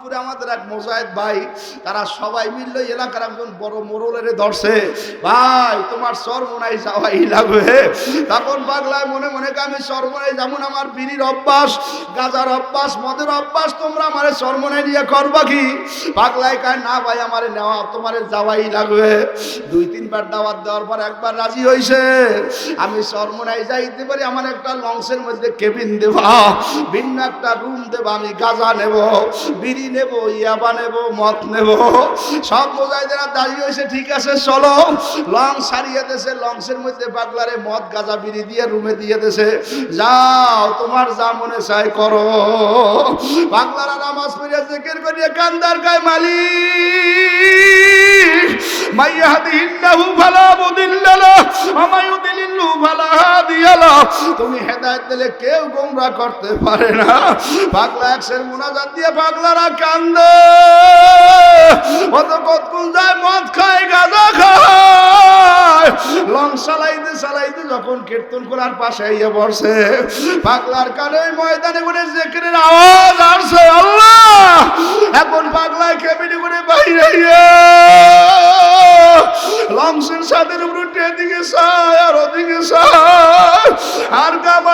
মোহাম্মদপুরে আমাদের এক মোজাহেদ ভাই, তারা সবাই মিলল এলাকার একজন বড় মোরলের ধরছে। ভাই, তোমার সর্বনাই যাওয়াই লাগবে। তখন পাগলায় মনে মনে আমি সর্বনাই যেমন আমার বিড়ির অভ্যাস, গাজার অভ্যাস, মদের অভ্যাস, তোমরা আমার সর্বনাই নিয়ে করবা কি? পাগলায় কায়, না ভাই, আমার নেওয়া, তোমার যাওয়াই লাগবে। দুই, তিনবার দাওয়াত দেওয়ার পর একবার রাজি হইছে। আমি সর্বনাই যাইতে পারি, আমার একটা লঞ্চের মধ্যে কেবিন দেবা, ভিন্ন একটা রুম দেবা, আমি গাজা নেব। বিড়ি নেব, ইয়াবা নেব, মদ নেব। সব মোজাইদেরা দাঁড়িয়ে হয়েছে ঠিক আছে, চলো। লঞ্চ সারিয়ে দেশে লঞ্চের মধ্যে পাগলারে মদ, গাজা, বিড়ি দিয়ে রুমে দিয়ে দেছে যাও, তোমার যা মনে চাই করো। পাগলারা নামাজ পড়িয়া জেকের করিয়া কান্দার গায় মালিক। মাইয়ুদিলিল্লাহু ফালা হাদিয়া তুমি হেদায়েত দিলে কেউ গোমরাহ করতে পারে না। পাগলা একশের মুনাজাত দিয়ে পাগলারা কান্দে। অত কতক্ষণ যায়, মদ খায়, গাঁজা খায়। লং চালাইতে চালাইতে যখন কীর্তন করার পাশে ইয়ে বসে, পাগলার কানে ময়দানে করে জেকেরের আওয়াজ আসছে, আল্লাহ! এখন পাগলায় কেবিনে করে বাইরে। লংসের সাদের উপরে এদিকে চায় আর ওদিকে চায় আর কামারে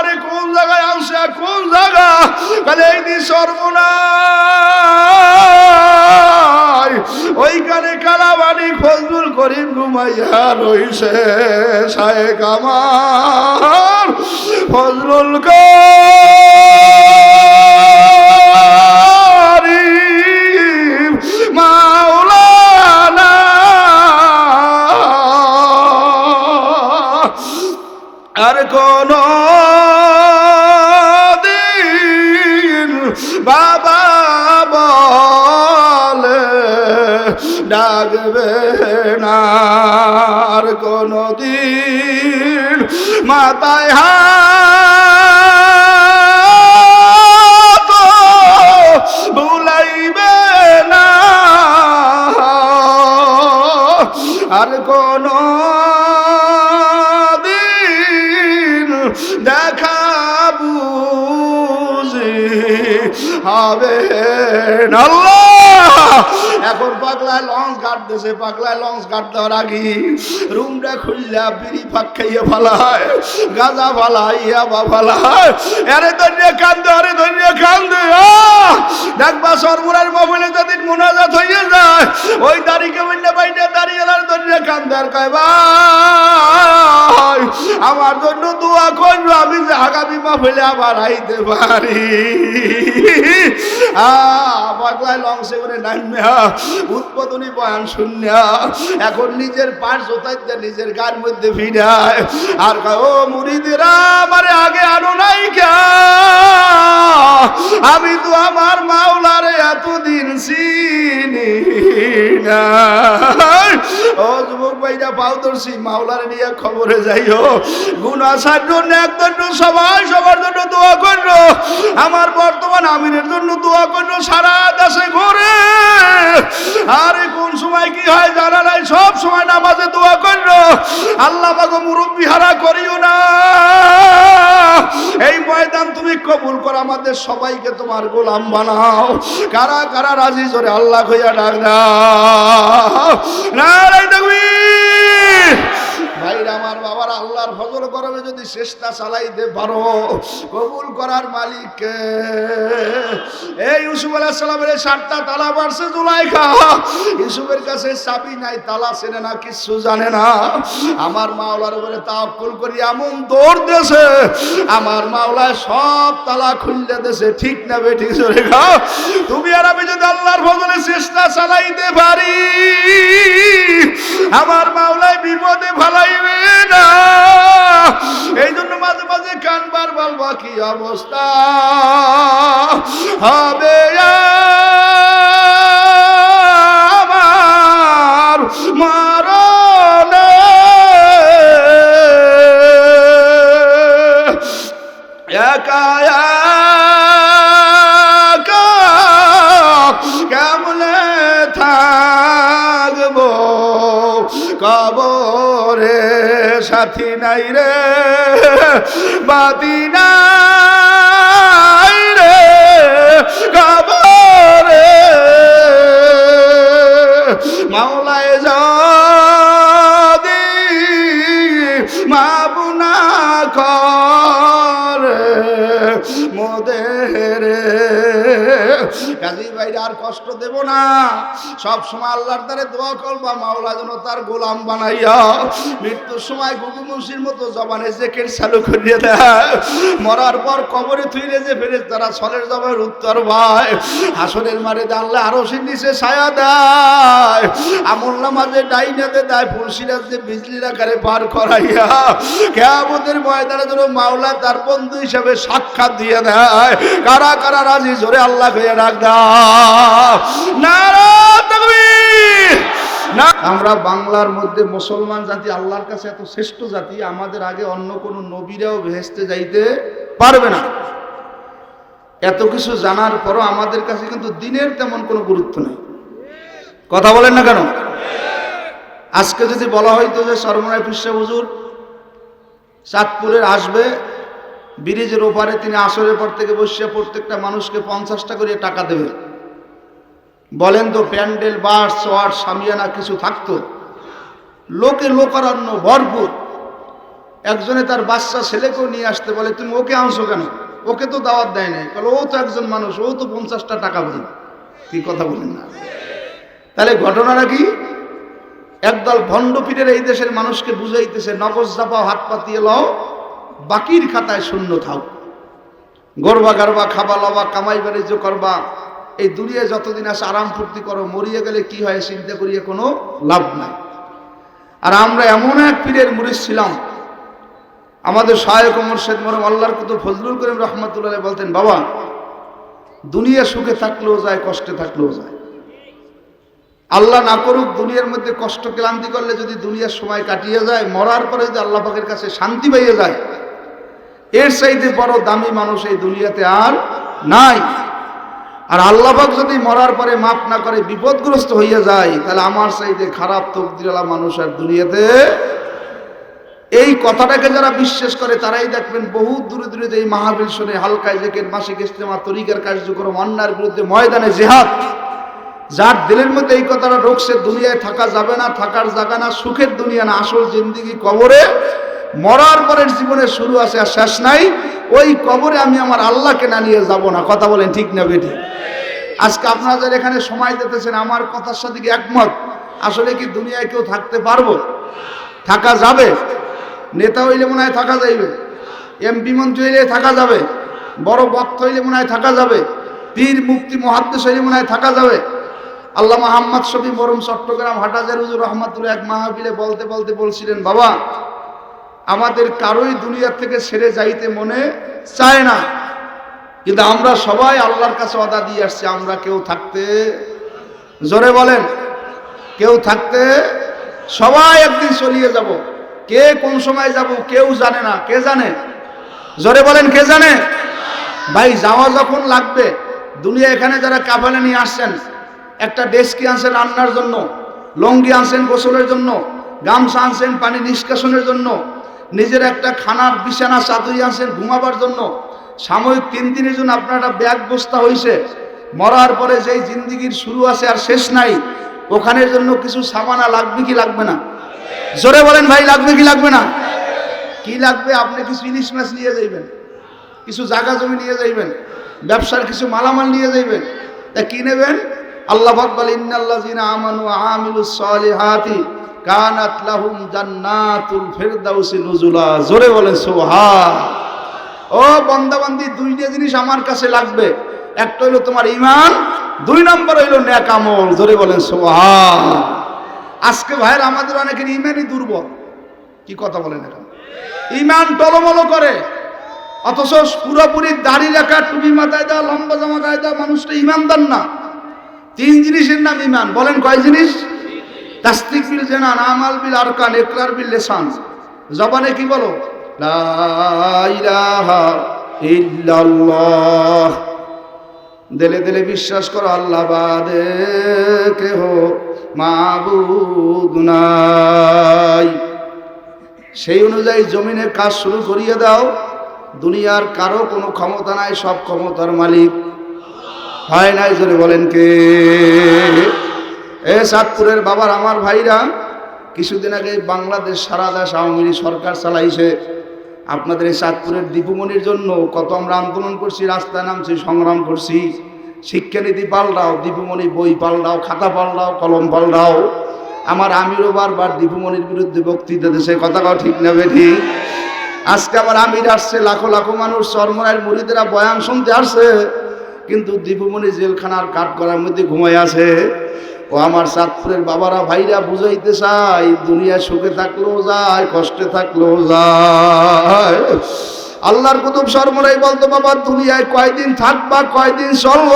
কোন জায়গা? কালে এই দি সর্বনাশ। ওইখানে কালাবানি ফজলুল করিম ঘুমাইয়া রইছে শায়েক আমার। ফজলুল করিম মাওলানা। আর কোন ডাকবে না কোন দিন মাথায় হাত ভুলাইবে না। আর কোন দিন দেখা বুঝি হবে না। এখন পাগলায় লঞ্চ কাটতেছে পাগলায় লঞ্চ কাট দেওয়ার আগে রুমটা খুললা বিড়ি ফাঁক খাইয়ে ফালায়, গাঁজা ফালায়, ইয়াবা ফালায় আরে দরিয়া কান্দে, আরে দরিয়া কান্দে! দেখবা সর্বরার মোবাইলে যদি মোনাজাত হয়ে যায়, ওই দাড়িকে বললে বাইরে দাঁড়িয়ে আর কান্দে আর কয়, ভাই, আমার জন্য দোয়া করব, আমি যে আগামী মাহফিলে আবার আইতে পারি পাগলায় লংসে করে নামবে উৎপাদনী বয়ান শূন্য এখন নিজের পাশ দিয়ে নিজের গার মধ্যে ভিড়ায়। আর ও মুড়িদেরা, আমারে আগে আনো নাই আমি তো আমার মাওলারে এতদিন চিনি না। ও যুবক ভাইরা ধরছি মাওলারে নিয়ে খবরে যাইও। গুণ আসার জন্য একজন সবাই সবার জন্য দোয়া করল আমার বর্তমান আমিনের জন্য দোয়া করল সারা আল্লাহ বাগো মুরব্বী হারা করিও না। এই ময়দান তুমি কবুল করো, আমাদের সবাইকে তোমার গোলাম বানাও। কারা কারা রাজি? জোরে আল্লাহ হইয়া ডাক দাও নারাই তাকবীর ভাইরা আমার বাবার আল্লাহর ফজর গরমে যদি চেষ্টা চালাইতে পারো। কবুল করার মালিককে। এই ইউসুফ আলাইহিস সালামের সাতটা তালা মারছে জুলাইখা। ইউসুফের কাছে চাবি নাই, তালা চেনে না, কিচ্ছু জানে না। আমার মাওলার উপরে তাওয়াক্কুল করি, এমন দৌড় দেছে আমার মাওলায় সব তালা খুললে দেশে ঠিক না বেঠিক, জোরে খাও তুমি আর আমি যদি আল্লাহর ফজলে চেষ্টা চালাইতে পারি, আমার মাওলায় বিপদে ভালাইবে না। এই জন্য মাঝে মাঝে কানবার বলবা কি অবস্থা হবে আমার মারণে। কবরে সাথী নাই রে বাদি নাই রে কবরে। মাওলা কাজী ভাইরা আর কষ্ট দেব না। সব সময় আল্লাহর দ্বারে দোয়া করবা মাওলা যেন তার গোলাম বানাইয়া মৃত্যুর সময় গুগু মুন্সির মতো জবানে জেকের চালু করিয়ে দেয়। মরার পর কবরে থুইলে যে ফেরে তারা ছলের জবানের উত্তর ভাই হাসনের মারে জানলে আরও সে নিচে ছায়া দেয়। আমল নামাজে ডাইনাতে দেয় ফুলসিরাজ যে বিজলির আকারে পার করাইয়া। কেমতের ময়দানে যেন মাওলা তার বন্ধু হিসাবে সাক্ষাৎ দিয়ে দেয়। কারা কারা রাজি? জোরে আল্লাহ হয়ে আমরা বাংলার মধ্যে মুসলমান জাতি, আল্লাহর কাছে এত শ্রেষ্ঠ জাতি, আমাদের আগে অন্য কোনো নবীরাও ভেস্তে যাইতে পারবে না। এত কিছু জানার পরও আমাদের কাছে কিন্তু দিনের তেমন কোনো গুরুত্ব নেই। কথা বলেন না কেন? আজকে যদি বলা হয়তো যে সর্বনায় পিসা হুজুর, চাঁদপুরের আসবে ব্রিজের ওপারে তিনি আসরের পর থেকে বসিয়ে প্রত্যেকটা মানুষকে পঞ্চাশটা করে টাকা দেবে। বলেন তো, প্যান্ডেল বাস সোয়ার, সামিয়ানা কিছু থাকতো? লোকে লোকারণ্য ভরপুর। একজনে তার বাচ্চা ছেলেকেও নিয়ে আসতে বলে, তুমি ওকে আনছো কেন? ওকে তো দাওয়াত দেয় নাই। বলে ও তো একজন মানুষ, ও তো পঞ্চাশটা টাকা পাই কি কথা বলেন না? তাহলে ঘটনাটা কি? একদল ভণ্ডপীরের এই দেশের মানুষকে বুঝাইতেছে নগজ জাপাও হাত পাতিয়ে লও বাকির খাতায় শূন্য থাও। গরবা গারবা, খাবা লবা, কামাই বাণিজ্য করবা, এই দুনিয়ায় যতদিন আসে আরাম ফুর্তি করো, মরিয়ে গেলে কি হয় চিন্তা করিয়ে কোনো লাভ নাই। আর আমরা এমন এক পীরের মুরিদ ছিলাম, আমাদের সহায়ক মোর্শেদ মরম আল্লাহর কত ফজলুল করিম রহমতুল্লাহ বলতেন, বাবা, দুনিয়া সুখে থাকলেও যায়, কষ্টে থাকলেও যায়। আল্লাহ না করুক দুনিয়ার মধ্যে কষ্ট ক্লান্তি করলে যদি দুনিয়ার সময় কাটিয়ে যায়, মরার পরে যদি আল্লাহ পাকের কাছে শান্তি পাইয়ে যায় এর চাইতে বড় দামি মানুষ এই দুনিয়াতে আর নাই। আর আল্লাহবাক যদি মরার পরে মাফ না করে, বিপদগ্রস্ত হইয়া যায়, তাহলে আমার চাইতে খারাপ তকদিরালা মানুষ আর দুনিয়াতে এই কথাটাকে যারা বিশ্বাস করে, তারাই দেখবেন বহু দূরে দূরে যে এই মাহাবীর শুনে হালকায় জেকের মাসিক ইস্তেমা তরিকার কার্যক্রম অন্যার বিরুদ্ধে ময়দানে জেহাদ। যার দিলের মধ্যে এই কথাটা ঢুকছে, দুনিয়ায় থাকা যাবে না, থাকার জায়গা না, সুখের দুনিয়া না, আসল জিন্দিগি কবরে মরার পরের জীবনে শুরু আছে আর শেষ নাই। ওই কবরে আমি আমার আল্লাহকে না নিয়ে যাব না। কথা বলেন ঠিক না বেটি আজকে আপনারা যারা এখানে সময় দিতেছেন, আমার কথার সাথে কি একমত? আসলে কি দুনিয়ায় কেউ থাকতে পারব? থাকা যাবে? নেতা হইলে মনে হয় থাকা যাইবে। এমপি মন্ত্রী হইলে থাকা যাবে। বড় বক্ত হইলে মনে হয় থাকা যাবে। পীর মুক্তি মহাদ্দেশ হইলে মনে হয় থাকা যাবে। আল্লাহ মোহাম্মদ শফি মরম চট্টগ্রাম হাটাজার হুজুর রহমতুল্লাহ এক মাহবিলে বলতে বলতে বলছিলেন, বাবা আমাদের কারোই দুনিয়ার থেকে সেরে যাইতে মনে চায় না। কিন্তু আমরা সবাই আল্লাহর কাছে অদা দিয়ে আসছি, আমরা কেউ থাকতে, জোরে বলেন, কেউ থাকতে সবাই একদিন চলিয়ে যাব। কে কোন সময় যাব, কেউ জানে না, কে জানে? জোরে বলেন, কে জানে? ভাই, যাওয়া যখন লাগবে, দুনিয়া এখানে যারা কাফালে নিয়ে আসছেন, একটা ডেস্কি আনছেন রান্নার জন্য, লঙ্গি আনছেন গোসলের জন্য, গামছা আনছেন পানি নিষ্কাশনের জন্য নিজের একটা খানার বিছানা চাদুরি আনছেন ঘুমাবার জন্য। সাময়িক তিন দিনের জন্য আপনার একটা ব্যাগ বস্তা হয়েছে মরার পরে যেই জিন্দিগির শুরু আছে আর শেষ নাই, ওখানের জন্য কিছু সামানা লাগবে কি লাগবে না? জোরে বলেন ভাই, লাগবে কি লাগবে না? কি লাগবে? আপনি কিছু ইলিশ মাছ নিয়ে যাইবেন, কিছু জায়গা জমি নিয়ে যাইবেন, ব্যবসার কিছু মালামাল নিয়ে যাইবেন, তা কি নেবেন? আল্লাহ বল ইন্নাল্লাযিনা আমানু আমিলুস সালিহাতি। কানাত লাহুম জান্নাতুল ফিরদাউসি নুজুলা। জোরে বলে সুবহান। ও বান্দাবান্দি দুইটা জিনিস আমার কাছে লাগবে, একটা হইল তোমার ঈমান, দুই নম্বর হইল নেক আমল। জোরে বলেন, সুবহান। আজকে ভাইয়ের, আমাদের অনেকের ইমানই দুর্বল। কি কথা বলেন এখন ইমান টলমলো করে। অথচ পুরোপুরি দাড়ি রাখা টুপি মাথায় দেওয়া, লম্বা জামা গায়ে দেওয়া মানুষটা ইমানদার না। তিন জিনিসের নাম ইমান বলেন কয় জিনিস? তাস্তিক বিল জেনান আমাল বিল আরকান একরার বিল লেসান জবানে কি বলো? লা ইলাহা ইল্লাল্লাহ। দিলে দিলে বিশ্বাস করো, আল্লাহ বাদে কেহ মাবুদ নাই। সেই অনুযায়ী জমিনের কাজ শুরু করিয়ে দাও। দুনিয়ার কারও কোনো ক্ষমতা নাই, সব ক্ষমতার মালিক। হয় নাই জোরে বলেন কে? এ সাতপুরের বাবার আমার ভাইরা, কিছুদিন আগে বাংলাদেশ সারা দেশ আওয়ামী লীগ সরকার চালাইছে। আপনাদের এই চাঁদপুরের দীপুমণির জন্য কত আমরা আন্দোলন করছি, রাস্তায় নামছি, সংগ্রাম করছি। শিক্ষানীতি পাল্টাও, দীপুমণি বই পাল্টাও, খাতা পাল্টাও, কলম পাল্টাও। আমার আমিরও বারবার দীপুমণির বিরুদ্ধে বক্তৃতা দেশে কথা কও ঠিক নেবে ঠিক আজকে আমার আমির আসছে, লাখো লাখো মানুষ চরমরায়ের মুড়িদেরা বয়ান শুনতে আসছে, কিন্তু দীপুমণি জেলখানার কাঠ করার মধ্যে ঘুমাই আছে। ও আমার চাঁদপুরের বাবারা ভাইরা বুঝাইতে চাই দুনিয়া সুখে থাকলেও যায়, কষ্টে থাকলেও যায়। আল্লাহর কুতুব সরমরাই বলতো, বাবা, দুনিয়ায় কয়দিন থাকবা, কয়দিন চলব?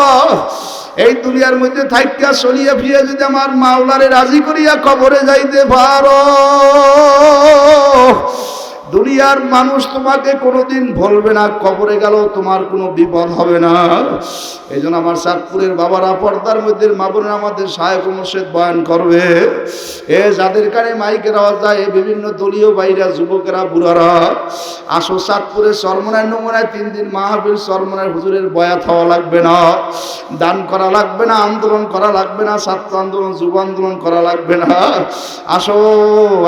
এই দুনিয়ার মধ্যে থাইকা চলিয়া ফিরে যদি আমার মাওলারে রাজি করিয়া কবরে যাইতে পারো। দুনিয়ার মানুষ তোমাকে কোনোদিন বলবে না, কবরে গেল তোমার কোনো বিপদ হবে না। এই জন্য আমার চাঁদপুরের বাবারা পর্দার মধ্যে মাবুনের আমাদের সহায়ক মুর্শেদ বয়ান করবে। এ যাদের কানে মাইকের আওয়াজ যায় বিভিন্ন দলীয় বাইরা, যুবকেরা, বুড়ারা, আসো চাঁদপুরের সরমনায় নমুনায় তিন দিন মাহবীর সরমনায় হুজুরের বয়াত হওয়া লাগবে না, দান করা লাগবে না, আন্দোলন করা লাগবে না, ছাত্র আন্দোলন, যুব আন্দোলন করা লাগবে না। আসো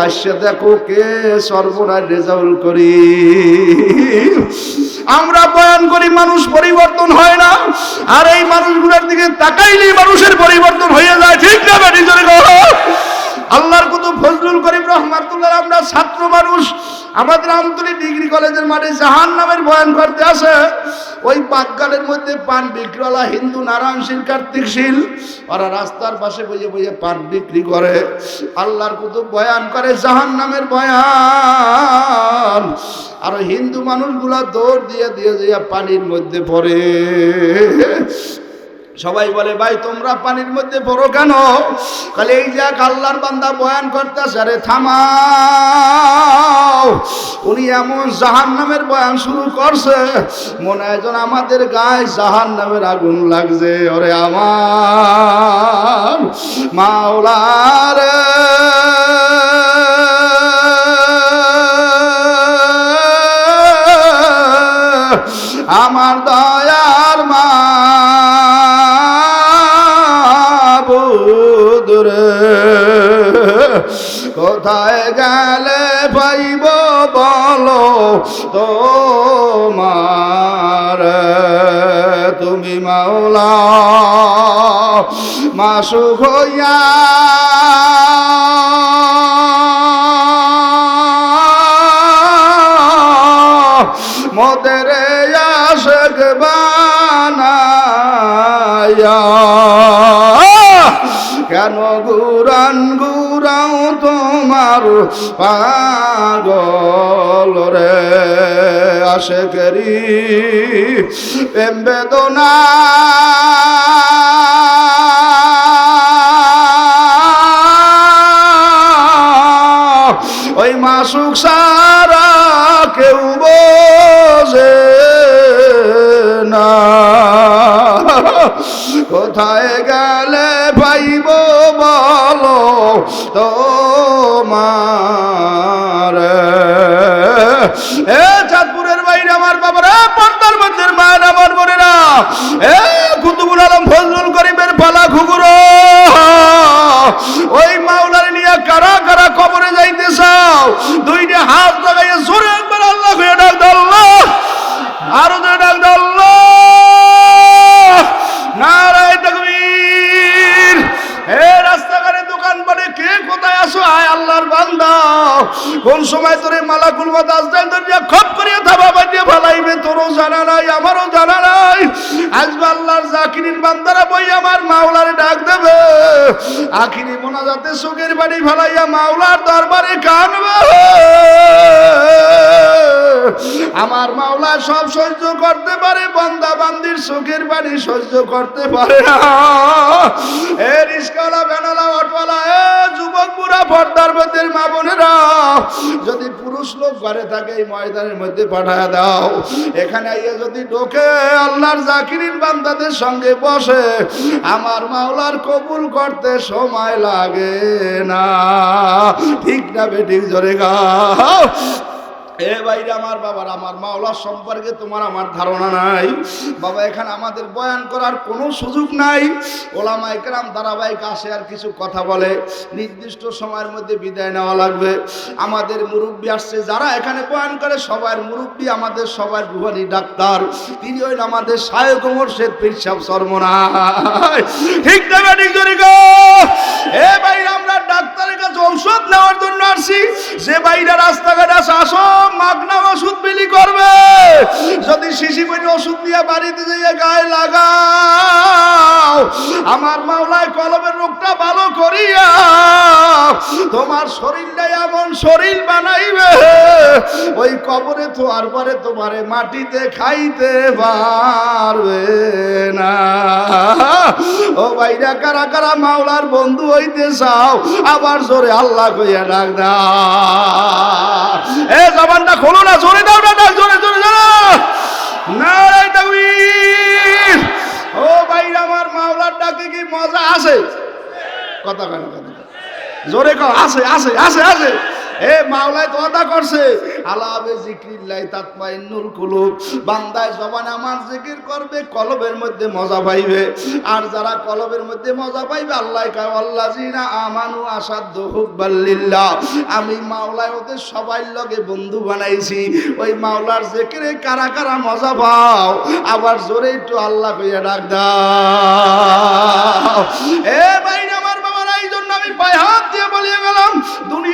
আসছে দেখো কে সর্বনায় করি। আমরা বয়ান করি, মানুষ পরিবর্তন হয় না। আর এই মানুষগুলোর দিকে তাকাইলে মানুষের পরিবর্তন হয়ে যায়, ঠিক না ব্যাটি। আল্লাহর কত ফজলুল করিম রহমাতুল্লাহ, আমরা ছাত্র মানুষ। আমাদের আমতলী ডিগ্রি কলেজের মাঠে জাহান নামের বয়ান করতে আসে। ওই বাগগালের মধ্যে পান বিক্রিওয়ালা হিন্দু নারায়ণ শীল কার্তিক শীল ওরা রাস্তার পাশে বইয়ে বইয়ে পান বিক্রি করে। আল্লাহর কত বয়ান করে জাহান নামের বয়ান। আর হিন্দু মানুষগুলা দৌড় দিয়ে দিয়ে দিয়ে পানির মধ্যে পড়ে। সবাই বলে, ভাই, তোমরা পানির মধ্যে পড়ো কেন? কালে এই যাক, আল্লাহর বান্দা বয়ান করতেছে, আরে, থামাও। উনি এমন জাহান নামের বয়ান শুরু করছে, মনে হয় যেন আমাদের গায়ে জাহান নামের আগুন লাগছে। ওরে আমার মাওলার আমার দয়ার মা কোথায় গেলে পাইব বলো? তোমার তুমি মাওলা মাসুক হইয়া মোদের আশেক বানায়া কেন গুরান পাগল রে আশেকেরি প্রেম বেদনা। ওই মাসুক সারা কেউ বোঝে না। কোথায় গেলে এ চাঁদপুরের বাইরে আমার বাবারা পর্দার মধ্যে মায়ের আমার বোনেরা। এ আমার মাওলারে ডাক দেবে। আখিরি বাড়ি মাওলার দরবারে কানবে আমার মাওলা সব সহ্য করতে পারে বান্দির সুখের বাড়ি সহ্য করতে পারে না। এ রিস্কাওয়ালা ভ্যানওয়ালা অটোওয়ালা, এ যুবক বুড়া পর্দার মধ্যে, মা বোনেরা, যদি পুরুষ লোক ঘরে থাকে, এই ময়দানের মধ্যে পাঠায় দাও। এখানে আইয়া যদি ঢোকে, আল্লাহর জাকিরিন বান্দাদের সঙ্গে বসে, আমার মাওলার কবুল করতে সময় লাগে না। ঠিক না বেঠিক জোরে গাও। এ বাইরে আমার বাবার, আমার মাওলার সম্পর্কে তোমার আমার ধারণা নাই। বাবা, এখানে আমাদের বয়ান করার কোনো সুযোগ নাই। ওলামা একরাম ধারাবাহিক আসে আর কিছু কথা বলে। নির্দিষ্ট সময়ের মধ্যে বিদায় নেওয়া লাগবে। আমাদের মুরব্বী আসছে, যারা এখানে বয়ান করে, সবার মুরব্বী আমাদের সবার রুহানি ডাক্তার। তিনি হইল আমাদের সায়ক মোর্শেদ পিরসাব সর্বনায় ঠিক না ঠিক গো? এ বাইরে আমরা ডাক্তারের কাছে ঔষধ নেওয়ার জন্য আসছি। যে বাইরে রাস্তাঘাটে আসে, আসো। মাগনা ওষুধ বিলি করবে। যদি শিশি বইনি ওষুধ দিয়ে বাড়িতে যেয়ে গায়ে লাগাও, আমার মাওলায় কলমের রোগটা ভালো করিয়া, তোমার শরীরটা এমন শরীর বানাইবে, ওই কবরে তো আর পরে তোমারে মাটিতে খাইতে পারবে না। ও ভাইরা, কারা কারা মাওলার বন্ধু হইতে চাও, আবার জোরে আল্লাহ কইয়া ডাক দাও। এ জবানটা খোলো না, জোরে দাও না জোরে জোরে। জোরে তাকবীর। ও ভাইরা আমার মাওলার ডাকে কি মজা আছে? কথা কেন কথা জোরে কও, আছে আছে আছে আছে। এ মাওলায় করছে। আলাবে কুলুব। বান্দায় জবানে আমার জিকির করবে, কলবের মধ্যে মজা পাইবে। আর যারা কলবের মধ্যে মজা পাইবে, আল্লাহ আল্লাযিনা আমানু আমি মাওলায় ওদের সবাই লগে বন্ধু বানাইছি। ওই মাওলার জিকিরে কারা কারা মজা পাও? আবার জোরে একটু আল্লাহ কইয়া ডাক দাও। এ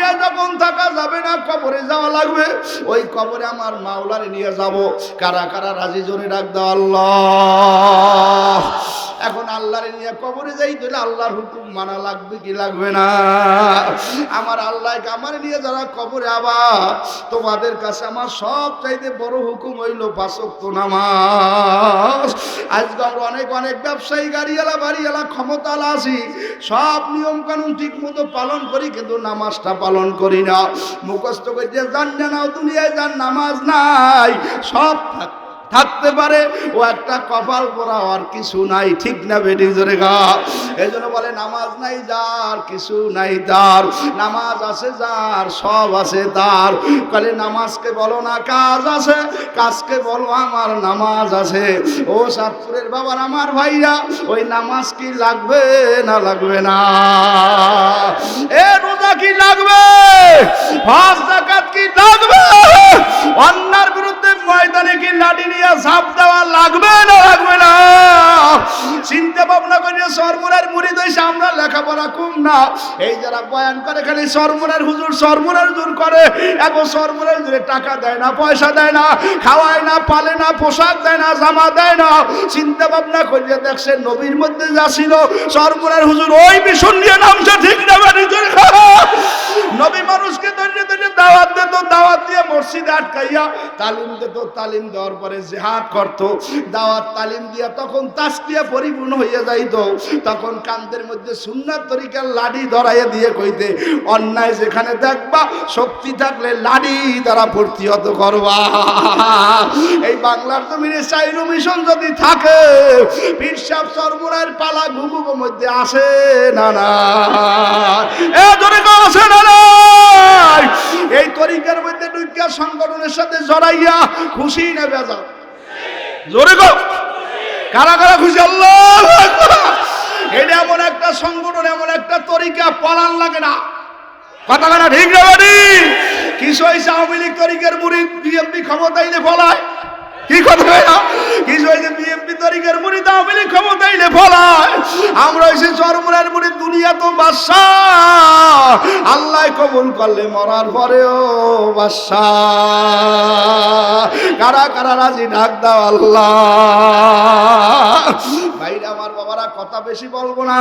দুনিয়া যখন থাকা যাবে না, কবরে যাওয়া লাগবে। ওই কবরে আমার মাওলারে নিয়ে যাব। কারা কারা রাজি জোরে ডাক দাও এখন আল্লাহরে নিয়ে কবরে যাই, তাহলে আল্লাহর হুকুম মানা লাগবে কি লাগবে না? আমার আল্লাহকে আমার নিয়ে যারা কবরে আবার তোমাদের কাছে আমার সব চাইতে বড় হুকুম হইল পাঁচক্ত নামাজ। আজকে আমরা অনেক অনেক ব্যবসায়ী, গাড়িওয়ালা, বাড়িওয়ালা ক্ষমতালা আছি, সব নিয়ম কানুন ঠিক মতো পালন করি, কিন্তু নামাজটা পালন করি না। মুখস্থ করে যে জান জানাও দুনিয়ায় যার নামাজ নাই, সব থাক- থাকতে পারে, ও একটা কপাল পরা আর কিছু নাই, ঠিক না বেটি জোরে গা। এই জন্য বলে, নামাজ নাই যার, কিছু নাই তার, নামাজ আছে যার, সব আছে তার। কালে, নামাজকে বলো না, কাজ আছে, কাজকে বলো, আমার নামাজ আছে। ও সাতপুরের বাবার আমার ভাইরা, ওই নামাজ কি লাগবে না লাগবে না? এ রোজা কি লাগবে? ফাঁস জাকাত কি লাগবে? অন্যার বিরুদ্ধে ময়দানে কি লাঠি নিয়ে ঝাঁপ দেওয়া লাগবে না লাগবে না। চিন্তা ভাবনা করে সরমুরের মুড়ি দইছে আমরা লেখাপড়া কম না। এই যারা বয়ান করে, খালি সরমুরের হুজুর সরমুরের জোর করে। এখন সরমুরের জোরে টাকা দেয় না, পয়সা দেয় না, খাওয়ায় না, পালে না, পোশাক দেয় না, জামা দেয় না। চিন্তা ভাবনা করিয়ে দেখছে নবীর মধ্যে যা ছিল, সরমুরের হুজুর ওই মিশন নিয়ে নামছে, ঠিক না নবী মানুষকে ধরে ধরে দাওয়াত দিত, দাওয়াত দিয়ে মসজিদে আটকাইয়া তালিম দিত, তালিম দেওয়ার পরে জেহাদ করত, দাওয়াত তালিম দিয়া তখন তাস্কিয়া পরিপূর্ণ হইয়া যাইত। তখন কান্দের মধ্যে সুন্নার তরিকার লাডি ধরাইয়া দিয়ে কইতে, অন্যায় যেখানে দেখবা, শক্তি থাকলে লাডি দ্বারা প্রতিহত করবা। এই বাংলার জমিনে চাইরু মিশন যদি থাকে, পিরসাব সরবরাহের পালা ঘুঘুগো মধ্যে আসে না না। এ ধরে আসে না? এই তরিকার মধ্যে দুইটা সংগঠনের সাথে জড়াইয়া খুশি না বেজা জোরে গো কারা কারা খুশি? আল্লাহ এটা এমন একটা সংগঠন, এমন একটা তরিকা, পালান লাগে না। কথা কথা ঠিক না বাড়ি কিছু হয়েছে আওয়ামী লীগ তরিকের মুড়ি বিএমপি ক্ষমতাইলে ফলায়। কি কথা না কিছু হয়েছে বিএমপি তরিকার মুড়ি তো আওয়ামী লীগ ক্ষমতাইলে ফলায় আমরা মরার পরেও বাদশাহ। কারা দাও আল্লাহ। ভাইরা, আমার বাবারা, কথা বেশি বলব না।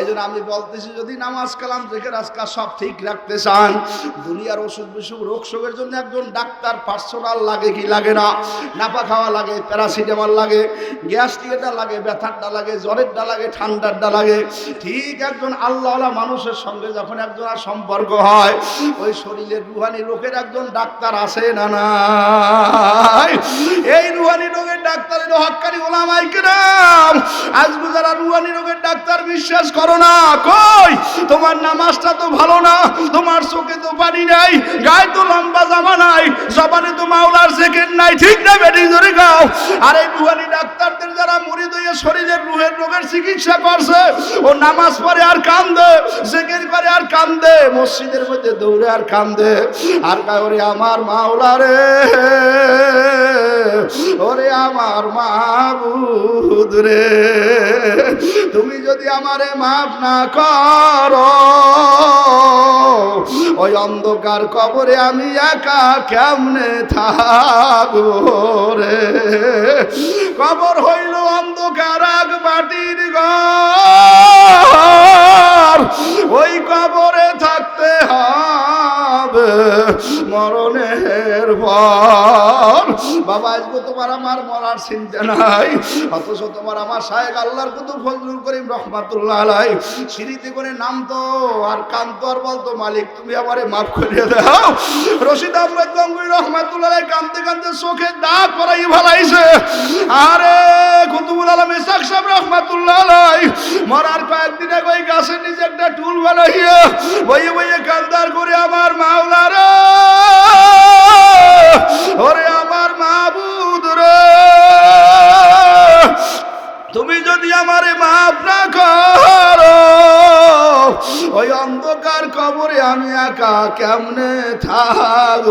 এই জন্য আমি বলতেছি, যদি নামাজ, কালাম দেখে রাস্তা সব ঠিক রাখতে চান, দুনিয়ার অসুখ বিসুখ রোগ শোকের জন্য একজন ডাক্তার, পার্সোনাল লাগে কি লাগে না? চাপা খাওয়া লাগে, প্যারাসিটামল লাগে গ্যাস্ট্রিকেরটা লাগে, ব্যথারটা লাগে, জ্বরেরটা লাগে, ঠান্ডারটা লাগে। ঠিক একজন আল্লাহওয়ালা মানুষের সঙ্গে যখন একজন আর সম্পর্ক হয়, ওই শরীরের রুহানি রোগের একজন ডাক্তার আসে না নাই? এই রুহানি রোগের ডাক্তার এলো হক্কানি ওলামাই কিরাম। আজকে যারা রুহানি রোগের ডাক্তার বিশ্বাস করো না, কই? তোমার নামাজটা তো ভালো না, তোমার চোখে তো পানি নাই, গায়ে তো লম্বা জামা নাই, জবানে তো মাওলার সেকেন্ড নাই, ঠিক না বেটি? ধরে গাও। আর এই রুহানি ডাক্তারদের শরীরের রুহের রোগের চিকিৎসা করছে। ও নামাজ আর কান্দে করে আর কান্দে, মসজিদের মধ্যে দৌড়ে আর কান্দে। আর আমার মাওলা রে, ওরে আমার রে, তুমি যদি আমারে মাফ না করো, ওই অন্ধকার কবরে আমি একা কেমনে থাকব রে? কবর হইল অন্ধকার আগ মাটির ঘর। ওই কবরে থাকতে হবে মরণের পর। বাবা, আজকে তোমার আমার মরার চিন্তা নাই। অথচ তোমার আমার শায়েক আল্লাহর কত ফজলুল করিম রহমাতুল্লাহ আলাই সিঁড়িতে করে নামতো আর কান্ত আর বলতো, মালিক, তুমি আমারে মাফ করিয়ে দাও। রশিদ আহমেদ গঙ্গুই রহমাতুল্লাহ আলাই কানতে কানতে চোখে দাগ পরাই ভালাইছে আরে, কুতুবুল আলম ইসাক সাহেব রহমাতুল্লাহ আলাই মরার কয়েকদিন আগে ওই গাছের নিচে একটা টুল বানাইয়া বইয়ে বইয়ে কান্দার করে আমার মাওলা রে। ওরে আমার মাবুদ রে। তুমি যদি আমারে মাফ না করো, ওই অন্ধকার কবরে আমি একা কেমনে থাকব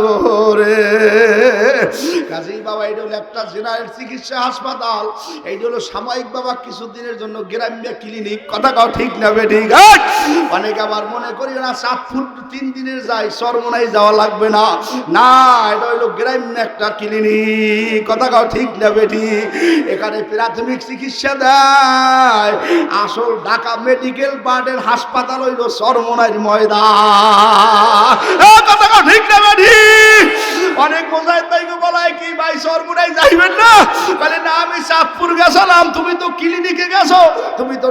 রে? কাজেই বাবা, এটা হলো একটা জেনারেল চিকিৎসা হাসপাতাল। এইটা হলো সাময়িক বাবা, কিছুদিনের জন্য গ্রাম্য ক্লিনিক। কথা কাও ঠিক না ঠিক অনেক আবার মনে করি না, সাত ফুট তিন দিনের যাই সরমনাই যাওয়া লাগবে না। না, এটা হইল গ্রাম্য একটা ক্লিনিক। কথা কাও ঠিক না বেটি? এখানে প্রাথমিক চিকিৎসা দেয়। আসল ঢাকা মেডিকেল বার্ডের হাসপাতাল হইল সরমনাইর ময়দা কথা অনেক বোঝায় তাই বলায় কি ভাই, সরমনাই যাইবেন না? বলে না আমি চাঁদপুর গেছিলাম তুমি তো ক্লিনিকে গেছো। তুমি তো